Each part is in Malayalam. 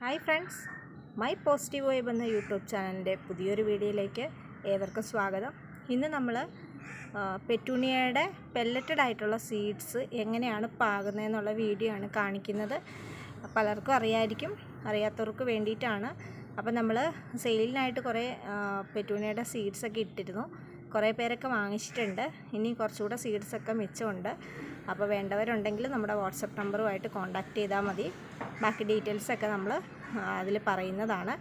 Hi friends my positive vibe എന്ന യൂട്യൂബ് ചാനലിന്റെ പുതിയൊരു വീഡിയോയിലേക്ക് ഏവർക്കും സ്വാഗതം. ഇന്ന് നമ്മൾ പെറ്റൂണിയയുടെ പെല്ലറ്റഡ് ആയിട്ടുള്ള സീഡ്സ് എങ്ങനെയാണ് പാകുന്നതെന്നുള്ള വീഡിയോ ആണ് കാണിക്കുന്നത്. പലർക്കും അറിയായിരിക്കും അറിയാത്തവർക്ക് വേണ്ടിയിട്ടാണ്. അപ്പം നമ്മൾ സെയിലിനായിട്ട് കുറേ പെറ്റൂണിയയുടെ സീഡ്സൊക്കെ ഇട്ടിരുന്നു. കുറേ പേരൊക്കെ വാങ്ങിച്ചിട്ടുണ്ട്. ഇനി കുറച്ചുകൂടെ സീഡ്സൊക്കെ മിച്ചമുണ്ട്. അപ്പോൾ വേണ്ടവരുണ്ടെങ്കിൽ നമ്മുടെ വാട്സപ്പ് നമ്പറുമായിട്ട് കോൺടാക്റ്റ് ചെയ്താൽ മതി. ബാക്കി ഡീറ്റെയിൽസൊക്കെ നമ്മൾ അതിൽ പറയുന്നതാണ്.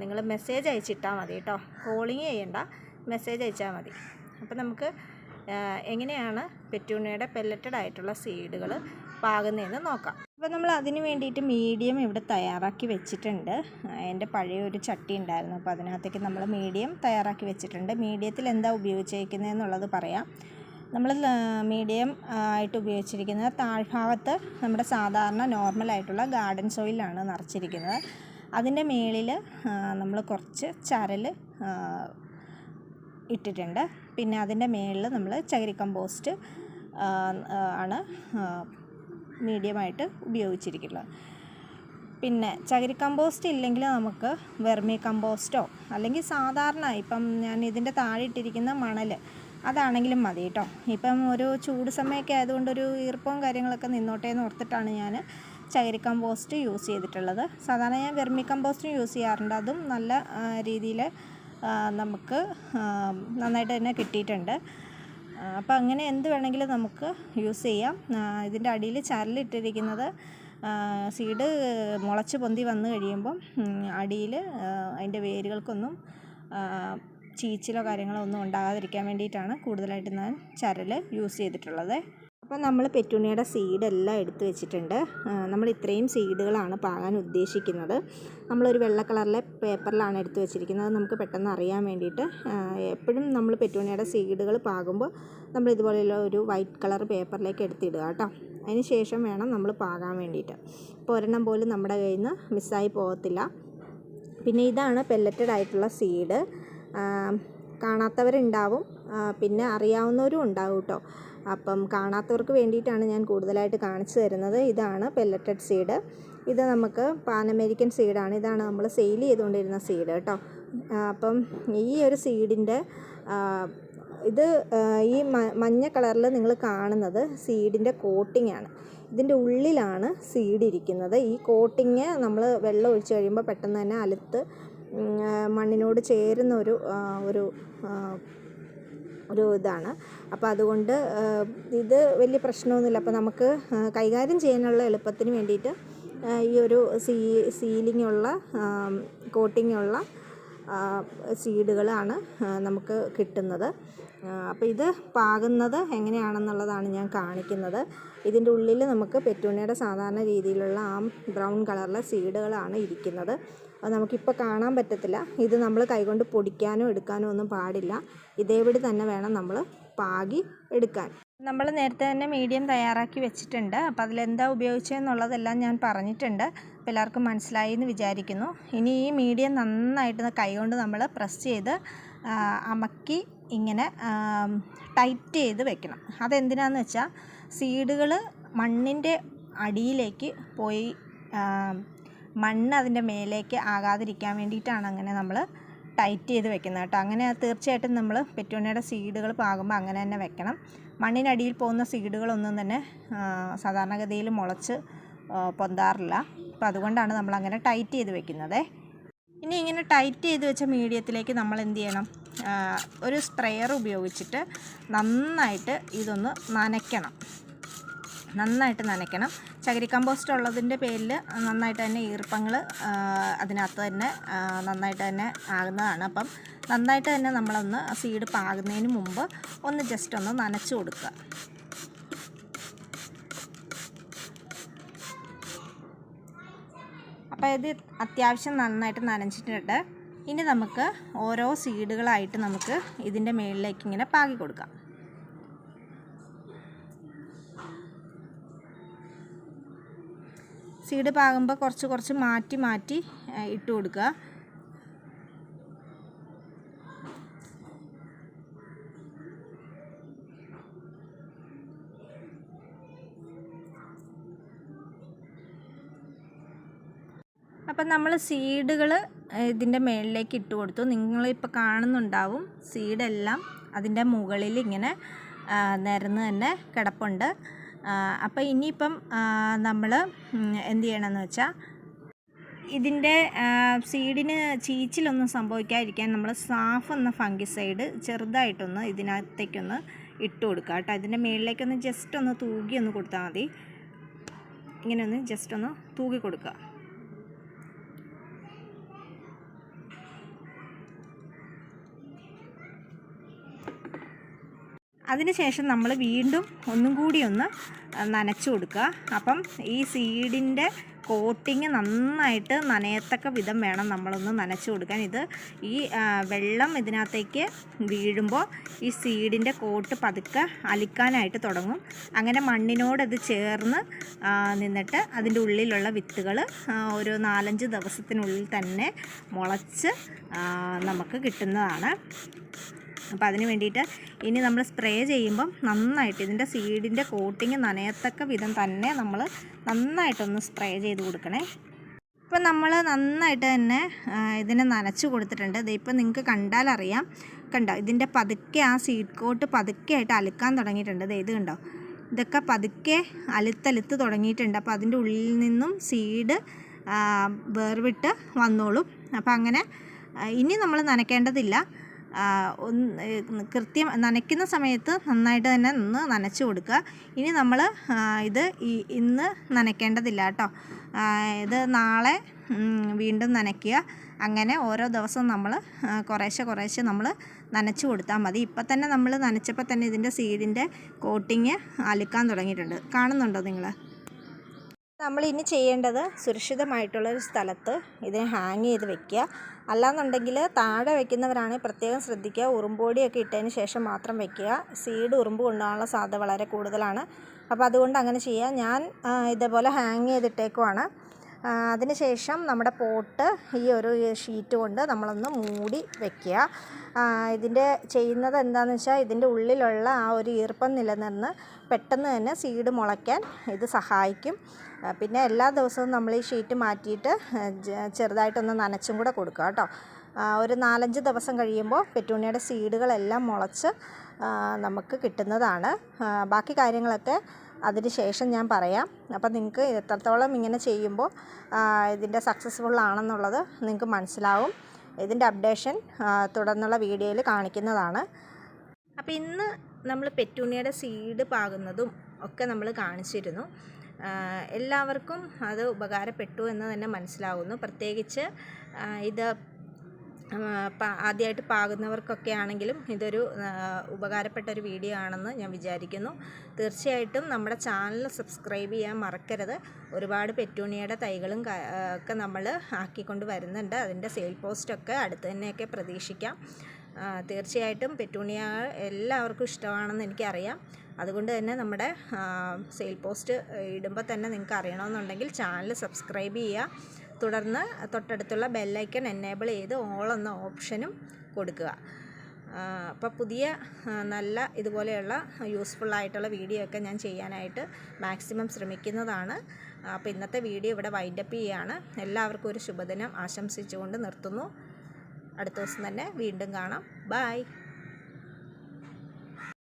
നിങ്ങൾ മെസ്സേജ് അയച്ചിട്ടാൽ മതി കേട്ടോ. കോളിങ് ചെയ്യണ്ട. മെസ്സേജ് അയച്ചാൽ മതി. അപ്പോൾ നമുക്ക് എങ്ങനെയാണ് പെറ്റൂണിയുടെ പെല്ലറ്റഡ് ആയിട്ടുള്ള സീഡുകൾ പാകുന്നതെന്ന് നോക്കാം. അപ്പോൾ നമ്മൾ അതിന് വേണ്ടിയിട്ട് മീഡിയം ഇവിടെ തയ്യാറാക്കി വെച്ചിട്ടുണ്ട്. എന്റെ പഴയ ഒരു ചട്ടി ഉണ്ടായിരുന്നു. അപ്പോൾ അതിനകത്തേക്ക് നമ്മൾ മീഡിയം തയ്യാറാക്കി വെച്ചിട്ടുണ്ട്. മീഡിയത്തിൽ എന്താ ഉപയോഗിച്ചിരിക്കുന്നതെന്നുള്ളത് പറയാം. നമ്മൾ മീഡിയം ആയിട്ട് ഉപയോഗിച്ചിരിക്കുന്നത് താഴ്ഭാഗത്ത് നമ്മുടെ സാധാരണ നോർമൽ ആയിട്ടുള്ള ഗാർഡൻ സോയിലാണ് നിറച്ചിരിക്കുന്നത്. അതിന്റെ മേളിൽ നമ്മൾ കുറച്ച് ചരൽ ഇട്ടിട്ടുണ്ട്. പിന്നെ അതിന്റെ മേളിൽ നമ്മൾ ചകിരി കമ്പോസ്റ്റ് ആണ് മീഡിയമായിട്ട് ഉപയോഗിച്ചിരിക്കുന്നത്. പിന്നെ ചകിരി കമ്പോസ്റ്റ് ഇല്ലെങ്കിൽ നമുക്ക് വെർമി കമ്പോസ്റ്റോ അല്ലെങ്കിൽ സാധാരണ ഇപ്പം ഞാൻ ഇതിന്റെ താഴെ ഇട്ടിരിക്കുന്ന മണൽ അതാണെങ്കിലും മതി കേട്ടോ. ഇപ്പം ഒരു ചൂട് സമയമൊക്കെ ആയതുകൊണ്ട് ഒരു ഈർപ്പവും കാര്യങ്ങളൊക്കെ നിന്നോട്ടെ എന്ന് ഓർത്തിട്ടാണ് ഞാൻ ചകിരി കമ്പോസ്റ്റ് യൂസ് ചെയ്തിട്ടുള്ളത്. സാധാരണ ഞാൻ വെർമി കമ്പോസ്റ്റും യൂസ് ചെയ്യാറുണ്ട്. അതും നല്ല രീതിയിൽ നമുക്ക് നന്നായിട്ട് തന്നെ കിട്ടിയിട്ടുണ്ട്. അപ്പോൾ അങ്ങനെ എന്ത് വേണമെങ്കിലും നമുക്ക് യൂസ് ചെയ്യാം. ഇതിന്റെ അടിയിൽ ചരലിട്ടിരിക്കുന്നത് സീഡ് മുളച്ച് പൊന്തി വന്നു കഴിയുമ്പം അടിയിൽ അതിന്റെ വേരുകൾക്കൊന്നും ചീച്ചിലോ കാര്യങ്ങളോ ഒന്നും ഉണ്ടാകാതിരിക്കാൻ വേണ്ടിയിട്ടാണ് കൂടുതലായിട്ട് ഞാൻ ചരൽ യൂസ് ചെയ്തിട്ടുള്ളത്. അപ്പോൾ നമ്മൾ പെറ്റൂണിയുടെ സീഡെല്ലാം എടുത്തു വെച്ചിട്ടുണ്ട്. നമ്മൾ ഇത്രയും സീഡുകളാണ് പാകാൻ ഉദ്ദേശിക്കുന്നത്. നമ്മളൊരു വെള്ള കളറിലെ പേപ്പറിലാണ് എടുത്തു വെച്ചിരിക്കുന്നത്. നമുക്ക് പെട്ടെന്ന് അറിയാൻ വേണ്ടിയിട്ട് എപ്പോഴും നമ്മൾ പെറ്റൂണിയുടെ സീഡുകൾ പാകുമ്പോൾ നമ്മൾ ഇതുപോലെയുള്ള ഒരു വൈറ്റ് കളർ പേപ്പറിലേക്ക് എടുത്തിടുക കേട്ടോ. അതിന് ശേഷം വേണം നമ്മൾ പാകാൻ വേണ്ടിയിട്ട്. അപ്പോൾ ഒരെണ്ണം പോലും നമ്മുടെ കയ്യിൽ നിന്ന് മിസ്സായി പോകത്തില്ല. പിന്നെ ഇതാണ് പെല്ലറ്റഡ് ആയിട്ടുള്ള സീഡ്. കാണാത്തവരുണ്ടാവും. പിന്നെ അറിയാവുന്നവരും ഉണ്ടാവും കേട്ടോ. അപ്പം കാണാത്തവർക്ക് വേണ്ടിയിട്ടാണ് ഞാൻ കൂടുതലായിട്ട് കാണിച്ചു തരുന്നത്. ഇതാണ് പെല്ലറ്റഡ് സീഡ് ഇത് നമുക്ക് പാൻ അമേരിക്കൻ സീഡാണ് ഇതാണ് നമ്മൾ സെയിൽ ചെയ്തുകൊണ്ടിരുന്ന സീഡ് കേട്ടോ. അപ്പം ഈ ഒരു സീഡിന്റെ ഇത് ഈ മഞ്ഞ കളറിൽ നിങ്ങൾ കാണുന്നത് സീഡിന്റെ കോട്ടിംഗ് ആണ്. ഇതിന്റെ ഉള്ളിലാണ് സീഡ് ഇരിക്കുന്നത്. ഈ കോട്ടിങ് നമ്മൾ വെള്ളം ഒഴിച്ച് കഴിയുമ്പോൾ പെട്ടെന്ന് തന്നെ അലുത്ത് മണ്ണിനോട് ചേരുന്ന ഒരു ഒരു ഒരു ഇതാണ്. അപ്പോൾ അതുകൊണ്ട് ഇത് വലിയ പ്രശ്നമൊന്നുമില്ല. അപ്പോൾ നമുക്ക് കൈകാര്യം ചെയ്യാനുള്ള എളുപ്പത്തിന് വേണ്ടിയിട്ട് ഈ ഒരു സീ സീലിംഗ് ഉള്ള കോട്ടിംഗ് ഉള്ള സീഡുകളാണ് നമുക്ക് കിട്ടുന്നത്. അപ്പോൾ ഇത് പാകുന്നത് എങ്ങനെയാണെന്നുള്ളതാണ് ഞാൻ കാണിക്കുന്നത്. ഇതിന്റെ ഉള്ളിൽ നമുക്ക് പെറ്റൂണിയുടെ സാധാരണ രീതിയിലുള്ള ആ ബ്രൗൺ കളറിലെ സീഡുകളാണ് ഇരിക്കുന്നത്. അത് നമുക്കിപ്പോൾ കാണാൻ പറ്റത്തില്ല. ഇത് നമ്മൾ കൈകൊണ്ട് പൊടിക്കാനോ എടുക്കാനോ ഒന്നും പാടില്ല. ഇതേപടി തന്നെ വേണം നമ്മൾ പാകി എടുക്കാൻ. നമ്മൾ നേരത്തെ തന്നെ മീഡിയം തയ്യാറാക്കി വെച്ചിട്ടുണ്ട്. അപ്പോൾ അതിലെന്താ ഉപയോഗിച്ചതെന്നുള്ളതെല്ലാം ഞാൻ പറഞ്ഞിട്ടുണ്ട്. അപ്പോൾ എല്ലാവർക്കും മനസ്സിലായി എന്ന് വിചാരിക്കുന്നു. ഇനി ഈ മീഡിയം നന്നായിട്ട് കൈകൊണ്ട് നമ്മൾ പ്രസ് ചെയ്ത് അമക്കി ഇങ്ങനെ ടൈറ്റ് ചെയ്ത് വെക്കണം. അതെന്തിനാന്ന് വെച്ചാൽ സീഡുകൾ മണ്ണിന്റെ അടിയിലേക്ക് പോയി മണ്ണ് അതിന്റെ മേലേക്ക് ആകാതിരിക്കാൻ വേണ്ടിയിട്ടാണ് അങ്ങനെ നമ്മൾ ടൈറ്റ് ചെയ്ത് വെക്കുന്നത് കേട്ടോ. അങ്ങനെ തീർച്ചയായിട്ടും നമ്മൾ പെറ്റൂണിയുടെ സീഡുകൾ പാകുമ്പോൾ അങ്ങനെ തന്നെ വെക്കണം. മണ്ണിനടിയിൽ പോകുന്ന സീഡുകളൊന്നും തന്നെ സാധാരണഗതിയിൽ മുളച്ച് പൊന്താറില്ല. അപ്പോൾ അതുകൊണ്ടാണ് നമ്മൾ അങ്ങനെ ടൈറ്റ് ചെയ്ത് വെക്കുന്നത്. ഇനി ഇങ്ങനെ ടൈറ്റ് ചെയ്ത് വെച്ച മീഡിയത്തിലേക്ക് നമ്മൾ എന്ത് ചെയ്യണം? ഒരു സ്പ്രെയർ ഉപയോഗിച്ചിട്ട് നന്നായിട്ട് ഇതൊന്ന് നനയ്ക്കണം. നന്നായിട്ട് നനയ്ക്കണം. ചകിരി കമ്പോസ്റ്റ് ഉള്ളതിന്റെ പേരിൽ നന്നായിട്ട് തന്നെ ഈർപ്പങ്ങൾ അതിനകത്ത് തന്നെ നന്നായിട്ട് തന്നെ ആകുന്നതാണ്. അപ്പം നന്നായിട്ട് തന്നെ നമ്മളൊന്ന് സീഡ് പാകുന്നതിന് മുമ്പ് ഒന്ന് ജസ്റ്റ് ഒന്ന് നനച്ചു കൊടുക്കുക. അപ്പോൾ ഇത് അത്യാവശ്യം നന്നായിട്ട് നനച്ചിട്ടുണ്ട്. ഇനി നമുക്ക് ഓരോ സീഡുകളായിട്ട് നമുക്ക് ഇതിന്റെ മുകളിലേക്ക് ഇങ്ങനെ പാകി കൊടുക്കാം. സീഡ് പാകുമ്പോൾ കുറച്ച് കുറച്ച് മാറ്റി മാറ്റി ഇട്ട് കൊടുക്കുക. അപ്പം നമ്മൾ സീഡുകൾ ഇതിന്റെ മുകളിലേക്ക് ഇട്ട് കൊടുത്തു. നിങ്ങളിപ്പോൾ കാണുന്നുണ്ടാവും സീഡെല്ലാം അതിന്റെ മുകളിൽ ഇങ്ങനെ നിരന്ന് തന്നെ കിടപ്പുണ്ട്. അപ്പോൾ ഇനിയിപ്പം നമ്മൾ എന്ത് ചെയ്യണമെന്ന് വെച്ചാൽ ഇതിന്റെ സീഡിന് ചീച്ചിലൊന്നും സംഭവിക്കാതിരിക്കാൻ നമ്മൾ സാഫ് എന്ന ഫംഗിസൈഡ് ചെറുതായിട്ടൊന്ന് ഇതിനകത്തേക്കൊന്ന് ഇട്ട് കൊടുക്കുക കേട്ടോ ഇതിന്റെ മുകളിലേക്കൊന്ന് ജസ്റ്റ് ഒന്ന് തൂകി ഒന്ന് കൊടുത്താൽ മതി. ഇങ്ങനെ ഒന്ന് ജസ്റ്റ് ഒന്ന് തൂകി കൊടുക്കുക അതിനുശേഷം നമ്മൾ വീണ്ടും ഒന്നും കൂടി ഒന്ന് നനച്ചു കൊടുക്കുക. അപ്പം ഈ സീഡിന്റെ കോട്ടിങ് നന്നായിട്ട് നനയത്തക്ക വിധം വേണം നമ്മളൊന്ന് നനച്ചു കൊടുക്കാൻ. ഇത് ഈ വെള്ളം ഇതിനകത്തേക്ക് വീഴുമ്പോൾ ഈ സീഡിന്റെ കോട്ട് പതുക്കെ അലിക്കാനായിട്ട് തുടങ്ങും. അങ്ങനെ മണ്ണിനോട് ചേർന്ന് നിന്നിട്ട് അതിന്റെ ഉള്ളിലുള്ള വിത്തുകൾ ഒരു നാലഞ്ച് ദിവസത്തിനുള്ളിൽ തന്നെ മുളച്ച് നമുക്ക് കിട്ടുന്നതാണ്. അപ്പോൾ അതിന് വേണ്ടിയിട്ട് ഇനി നമ്മൾ സ്പ്രേ ചെയ്യുമ്പം നന്നായിട്ട് ഇതിന്റെ സീഡിന്റെ കോട്ടിങ് നനയത്തക്ക വിധം തന്നെ നമ്മൾ നന്നായിട്ടൊന്ന് സ്പ്രേ ചെയ്ത് കൊടുക്കണേ. ഇപ്പം നമ്മൾ നന്നായിട്ട് തന്നെ ഇതിനെ നനച്ച് കൊടുത്തിട്ടുണ്ട്. ഇതിപ്പോൾ നിങ്ങൾക്ക് കണ്ടാലറിയാം കണ്ടോ ഇതിന്റെ പതുക്കെ ആ സീഡ് കോട്ട് പതുക്കെ ആയിട്ട് അലുക്കാൻ തുടങ്ങിയിട്ടുണ്ട്. ഇത് കണ്ടോ? ഇതൊക്കെ പതുക്കെ അലുത്തലുത്ത് തുടങ്ങിയിട്ടുണ്ട്. അപ്പോൾ അതിന്റെ ഉള്ളിൽ നിന്നും സീഡ് വേർവിട്ട് വന്നോളും. അപ്പം അങ്ങനെ ഇനി നമ്മൾ നനയ്ക്കേണ്ടതില്ല. ഒന്ന് കൃത്യം നനയ്ക്കുന്ന സമയത്ത് നന്നായിട്ട് തന്നെ ഒന്ന് നനച്ച് കൊടുക്കുക. ഇനി നമ്മൾ ഇത് ഈ ഇന്ന് നനയ്ക്കേണ്ടതില്ല കേട്ടോ. ഇത് നാളെ വീണ്ടും നനയ്ക്കുക. അങ്ങനെ ഓരോ ദിവസവും നമ്മൾ കുറേശ്ശെ കുറേശ്ശെ നമ്മൾ നനച്ച് കൊടുത്താൽ മതി. ഇപ്പം തന്നെ നമ്മൾ നനച്ചപ്പോൾ തന്നെ ഇതിന്റെ സീഡിന്റെ കോട്ടിങ് അലുക്കാൻ തുടങ്ങിയിട്ടുണ്ട്. കാണുന്നുണ്ടോ നിങ്ങൾ നമ്മൾ ഇനി ചെയ്യേണ്ടത് സുരക്ഷിതമായിട്ടുള്ളൊരു സ്ഥലത്ത് ഇതിനെ ഹാങ് ചെയ്ത് വെക്കുക. അല്ലാന്നുണ്ടെങ്കിൽ താഴെ വെക്കുന്നവരാണെങ്കിൽ പ്രത്യേകം ശ്രദ്ധിക്കുക. ഉറുമ്പോടിയൊക്കെ ഇട്ടതിന് ശേഷം മാത്രം വെക്കുക. സീഡ് ഉറുമ്പ് കൊണ്ടുപോകാനുള്ള സാധ്യത വളരെ കൂടുതലാണ്. അപ്പോൾ അതുകൊണ്ട് അങ്ങനെ ചെയ്യുക. ഞാൻ ഇതേപോലെ ഹാങ് ചെയ്തിട്ടേക്കുവാണ്. അതിനുശേഷം നമ്മുടെ പോട്ട് ഈ ഒരു ഷീറ്റ് കൊണ്ട് നമ്മളൊന്ന് മൂടി വെക്കുക. ആ, ഇതിന്റെ ചെയ്യുന്നത് എന്താണെന്ന് വെച്ചാൽ ഇതിന്റെ ഉള്ളിലുള്ള ആ ഒരു ഈർപ്പം നിലനിന്ന് പെട്ടെന്ന് തന്നെ സീഡ് മുളയ്ക്കാൻ ഇത് സഹായിക്കും. പിന്നെ എല്ലാ ദിവസവും നമ്മൾ ഈ ഷീറ്റ് മാറ്റിയിട്ട് ചെറുതായിട്ടൊന്ന് നനച്ചും കൂടെ കൊടുക്കുക കേട്ടോ. ഒരു നാലഞ്ച് ദിവസം കഴിയുമ്പോൾ പെറ്റൂണിയുടെ സീഡുകളെല്ലാം മുളച്ച് നമുക്ക് കിട്ടുന്നതാണ്. ബാക്കി കാര്യങ്ങളൊക്കെ അതിന് ശേഷം ഞാൻ പറയാം. അപ്പം നിങ്ങൾക്ക് എത്രത്തോളം ഇങ്ങനെ ചെയ്യുമ്പോൾ ഇതിന്റെ സക്സസ്ഫുൾ ആണെന്നുള്ളത് നിങ്ങൾക്ക് മനസ്സിലാവും. ഇതിന്റെ അപ്ഡേഷൻ തുടർന്നുള്ള വീഡിയോയിൽ കാണിക്കുന്നതാണ്. അപ്പോൾ ഇന്ന് നമ്മൾ പെറ്റൂണിയുടെ സീഡ് പാകുന്നതും ഒക്കെ നമ്മൾ കാണിച്ചിരുന്നു. എല്ലാവർക്കും അത് ഉപകാരപ്പെട്ടു എന്ന് തന്നെ മനസ്സിലാവുന്നു. പ്രത്യേകിച്ച് ഇത് ആദ്യമായിട്ട് പാകുന്നവർക്കൊക്കെ ആണെങ്കിലും ഇതൊരു ഉപകാരപ്പെട്ട ഒരു വീഡിയോ ആണെന്ന് ഞാൻ വിചാരിക്കുന്നു. തീർച്ചയായിട്ടും നമ്മുടെ ചാനൽ സബ്സ്ക്രൈബ് ചെയ്യാൻ മറക്കരുത്. ഒരുപാട് പെറ്റൂണിയുടെ തൈകളും ഒക്കെ നമ്മൾ ആക്കിക്കൊണ്ട് വരുന്നുണ്ട്. അതിന്റെ സെയിൽ പോസ്റ്റൊക്കെ അടുത്ത് തന്നെയൊക്കെ പ്രതീക്ഷിക്കാം. തീർച്ചയായിട്ടും പെറ്റൂണിയ എല്ലാവർക്കും ഇഷ്ടമാണെന്ന് എനിക്കറിയാം. അതുകൊണ്ട് തന്നെ നമ്മുടെ സെയിൽ പോസ്റ്റ് ഇടുമ്പോൾ തന്നെ നിങ്ങൾക്ക് അറിയണമെന്നുണ്ടെങ്കിൽ ചാനൽ സബ്സ്ക്രൈബ് ചെയ്യുക. തുടർന്ന് തൊട്ടടുത്തുള്ള ബെല്ലൈക്കൺ എനേബിൾ ചെയ്ത് ഓൾ എന്ന ഓപ്ഷനും കൊടുക്കുക. അപ്പോൾ പുതിയ നല്ല ഇതുപോലെയുള്ള യൂസ്ഫുൾ ആയിട്ടുള്ള വീഡിയോ ഒക്കെ ഞാൻ ചെയ്യാനായിട്ട് മാക്സിമം ശ്രമിക്കുന്നതാണ്. അപ്പോൾ ഇന്നത്തെ വീഡിയോ ഇവിടെ വൈൻഡപ്പ് ചെയ്യുകയാണ് എല്ലാവർക്കും ഒരു ശുഭദിനം ആശംസിച്ചുകൊണ്ട് നിർത്തുന്നു. അടുത്ത ദിവസം തന്നെ വീണ്ടും കാണാം. ബായ്